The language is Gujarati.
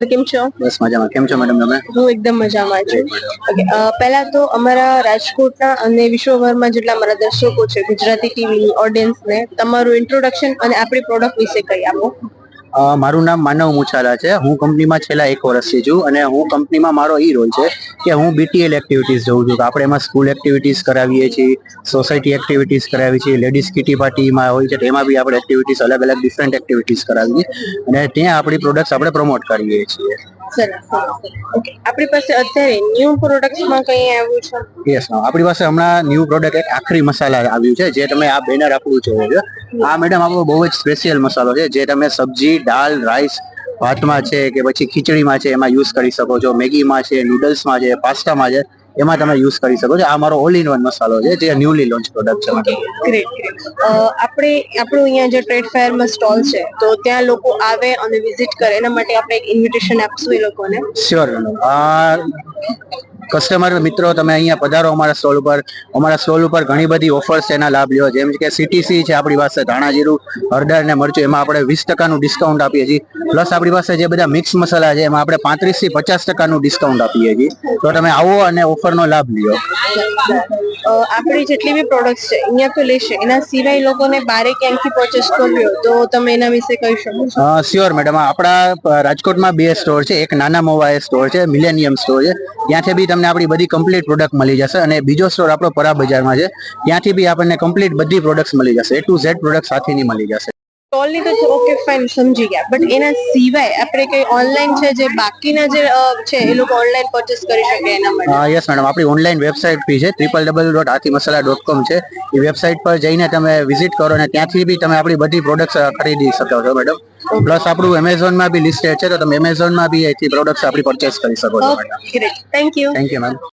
કેમ છો? બસ મજામાં. કેમ છો મેડમ તમે? હું એકદમ મજામાં છું. ઓકે પહેલા તો અમારા રાજકોટના અને વિશ્વભરમાં જેટલા અમારા દર્શકો છે ગુજરાતી ટીવીની ઓડિયન્સને તમારું ઇન્ટ્રોડક્શન અને આપણી પ્રોડક્ટ વિશે કહી આપો. મારું નામ માનવ મુછાલા છે. હું કંપનીમાં છેલ્લા એક વર્ષથી છું અને હું કંપનીમાં મારો એ રોલ છે કે હું બીટીએલ એક્ટિવિટીઝ જોઉં છું. કે આપણે એમાં સ્કૂલ એક્ટિવિટીઝ કરાવીએ છીએ સોસાયટી એક્ટિવિટીઝ કરાવીએ છીએ લેડીઝ કિટી પાર્ટીમાં હોય છે તેમાં બી આપણે એક્ટિવિટીઝ અલગ અલગ ડિફરન્ટ એક્ટિવિટીઝ કરાવીએ અને ત્યાં આપણી પ્રોડક્ટ્સ આપણે પ્રમોટ કરીએ છીએ. આપણી પાસે અત્યારે ન્યૂ પ્રોડક્ટ્સમાં કંઈ આવ્યું છે? યસ આપણી પાસે હમણાં ન્યૂ પ્રોડક્ટ એક આખરી મસાલા આવ્યું છે જે તમે આ બેનર આપણું જોવો છો. આ મેડમ આપણો બહુ જ સ્પેશિયલ મસાલો છે, જે તમે સબ્જી, દાળ રાઈસ ભાતમાં છે કે પછી ખીચડીમાં છે એમાં યુઝ કરી શકો છો. મેગીમાં છે નૂડલ્સમાં છે, પાસ્તામાં છે. એમાં તમે યુઝ કરી શકો છો. આ મારો ઓલ ઇન વન મસાલો છે જે ન્યૂલી લોન્ચ પ્રોડક્ટ છે ગ્રેટ ગ્રેટ આપણે આપણું અહીંયા જે ટ્રેડ ફેરમાં સ્ટોલ છે તો ત્યાં લોકો આવે અને વિઝિટ કરે. એના માટે આપણે એક ઇન્વિટેશન આપશું એ લોકોને. શ્યોર કસ્ટમર મિત્રો તમે અહીંયા પધારો અમારા સ્ટોલ ઉપર. અમારા સ્ટોલ ઉપર ઘણી બધી ઓફર્સ એના લાભ લ્યો. જેમ કે સીટીસી છે આપણી પાસે ધાણા જીરું હળદર ને મરચું એમાં આપણે વીસ ટકાનું ડિસ્કાઉન્ટ આપીએ છીએ. પ્લસ આપણી પાસે જે બધા મિક્સ મસાલા છે એમાં આપણે પાંત્રીસથી પચાસ ટકાનું ડિસ્કાઉન્ટ આપીએ છીએ. તો તમે આવો અને ઓફરનો લાભ લ્યો. આપણી જેટલી બી પ્રોડક્ટ્સ છે અહીંયા તો લેશે. એના સિવાય લોકોને બારે ક્યાંથી પરચેસ કરવી તો તમે એના વિશે કહી શકો છો. શ્યોર મેડમ આપણા રાજકોટમાં બે સ્ટોર છે. એક નાના મોવાએ સ્ટોર છે મિલેનિયમ સ્ટોર છે. ત્યાંથી બી તમને આપણી બધી કમ્પ્લીટ પ્રોડક્ટ મળી જશે અને બીજો સ્ટોર આપણો પરા બજારમાં છે. ત્યાંથી બી આપણને કમ્પ્લીટ બધી પ્રોડક્ટ્સ મળી જશે. એ ટુ ઝેડ પ્રોડક્ટ સાથેની મળી જશે. સ્ટોલની તો ઓકે ફાઇન સમજી ગયા. બટ એના સિવાય આપણે કઈ ઓનલાઈન છે જે બાકીના જે છે એ લોકો ઓનલાઈન પરચેસ કરી શકે એના માટે. યસ મેડમ આપણી ઓનલાઈન વેબસાઇટ બી છે ત્રિપલ ડબલ ડોટ આથી મસાલા ડોટ કોમ છે. એ વેબસાઇટ પર જઈને તમે વિઝિટ કરો અને ત્યાંથી બી તમે આપણી બધી પ્રોડક્ટ્સ ખરીદી શકો છો મેડમ પ્લસ આપણું એમેઝોનમાં બી લિસ્ટેડ છે તો તમે એમેઝોનમાં બી અહીંથી પ્રોડક્ટ્સ આપણી પરચેસ કરી શકો છો madam thank you thank you ma'am